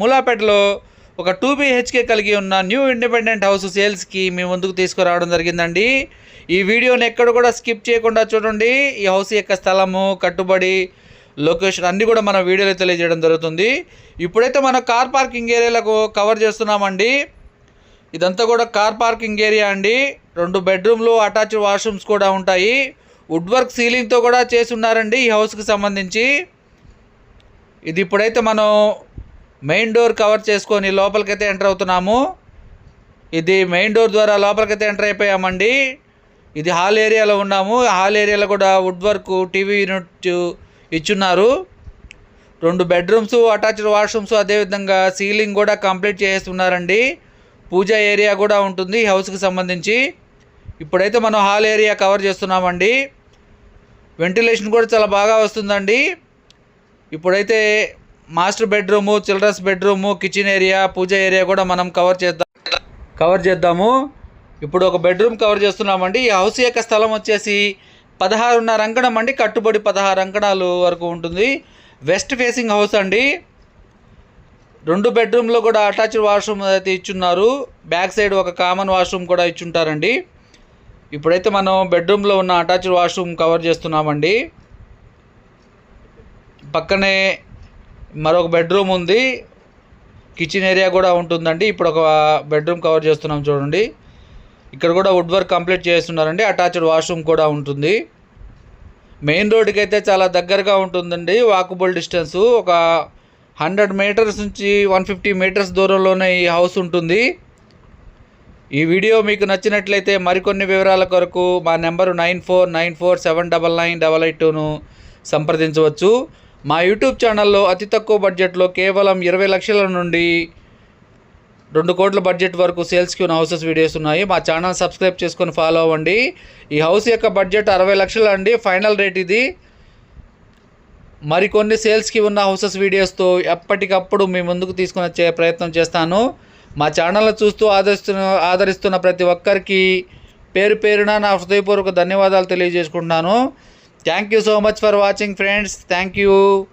మూలాపేటలో ఒక two BHK కలిగి ఉన్న న్యూ ఇండిపెండెంట్ హౌస్ సేల్స్కి మీ ముందుకు తీసుకురావడం జరిగిందండి. ఈ వీడియోని ఎక్కడ కూడా స్కిప్ చేయకుండా చూడండి. ఈ హౌస్ యొక్క స్థలము కట్టుబడి లొకేషన్ అన్నీ కూడా మన వీడియోలో తెలియజేయడం జరుగుతుంది. ఇప్పుడైతే మనం కార్ పార్కింగ్ ఏరియాలకు కవర్ చేస్తున్నామండి. ఇదంతా కూడా కార్ పార్కింగ్ ఏరియా అండి. రెండు బెడ్రూమ్లు అటాచ్డ్ వాష్రూమ్స్ కూడా ఉంటాయి. వుడ్ వర్క్ సీలింగ్తో కూడా చేసి ఉన్నారండి ఈ హౌస్కి సంబంధించి. ఇది ఇప్పుడైతే మనం మెయిన్ డోర్ కవర్ చేసుకొని లోపలికైతే ఎంటర్ అవుతున్నాము. ఇది మెయిన్ డోర్ ద్వారా లోపలికైతే ఎంటర్ అయిపోయామండి. ఇది హాల్ ఏరియాలో ఉన్నాము. హాల్ ఏరియాలో కూడా వుడ్ వర్క్ టీవీ యూనిట్ ఇచ్చున్నారు. రెండు బెడ్రూమ్స్ అటాచ్డ్ వాష్రూమ్స్ అదేవిధంగా సీలింగ్ కూడా కంప్లీట్ చేస్తున్నారండి. పూజా ఏరియా కూడా ఉంటుంది హౌస్కి సంబంధించి. ఇప్పుడైతే మనం హాల్ ఏరియా కవర్ చేస్తున్నామండి. వెంటిలేషన్ కూడా చాలా బాగా వస్తుందండి. ఇప్పుడైతే master bedroom children's bedroom kitchen area puja area కూడా మనం కవర్ చేద్దాం. కవర్ చేద్దాము. ఇప్పుడు ఒక బెడ్రూమ్ కవర్ చేస్తున్నామండి. ఈ హౌస్ యొక్క స్థలం వచ్చేసి పదహారున్నర అంకణం అండి. కట్టుబడి పదహారు అంకణాలు వరకు ఉంటుంది. వెస్ట్ ఫేసింగ్ హౌస్ అండి. రెండు బెడ్రూమ్లో కూడా అటాచ్డ్ వాష్రూమ్ అయితే ఇచ్చున్నారు. బ్యాక్ సైడ్ ఒక కామన్ వాష్రూమ్ కూడా ఇచ్చుంటారండి. ఇప్పుడైతే మనం బెడ్రూమ్లో ఉన్న అటాచ్డ్ వాష్రూమ్ కవర్ చేస్తున్నామండి. పక్కనే మరొక బెడ్రూమ్ ఉంది. కిచెన్ ఏరియా కూడా ఉంటుందండి. ఇప్పుడు ఒక బెడ్రూమ్ కవర్ చేస్తున్నాం చూడండి. ఇక్కడ కూడా వుడ్ వర్క్ కంప్లీట్ చేస్తున్నారండి. అటాచ్డ్ వాష్రూమ్ కూడా ఉంటుంది. మెయిన్ రోడ్కి అయితే చాలా దగ్గరగా ఉంటుందండి. వాకబుల్ డిస్టెన్స్ ఒక హండ్రెడ్ మీటర్స్ నుంచి వన్ ఫిఫ్టీ మీటర్స్ దూరంలోనే ఈ హౌస్ ఉంటుంది. ఈ వీడియో మీకు నచ్చినట్లయితే మరికొన్ని వివరాల కొరకు మా number nine four nine four seven double nine double eight టూను సంప్రదించవచ్చు. మా యూట్యూబ్ ఛానల్లో అతి తక్కువ బడ్జెట్లో కేవలం ఇరవై లక్షల నుండి రెండు కోట్ల బడ్జెట్ వరకు సేల్స్కి ఉన్న హౌసెస్ వీడియోస్ ఉన్నాయి. మా ఛానల్ సబ్స్క్రైబ్ చేసుకొని ఫాలో అవ్వండి. ఈ హౌస్ యొక్క బడ్జెట్ అరవై లక్షలు అండి. ఫైనల్ రేట్ ఇది. మరికొన్ని సేల్స్కి ఉన్న హౌసెస్ వీడియోస్తో ఎప్పటికప్పుడు మీ ముందుకు తీసుకుని వచ్చే ప్రయత్నం చేస్తాను. మా ఛానల్ని చూస్తూ ఆదరిస్తున్న ఆదరిస్తున్న ప్రతి ఒక్కరికి పేరు పేరున నా హృదయపూర్వక ధన్యవాదాలు తెలియజేసుకుంటున్నాను. thank you so much for watching friends. Thank you.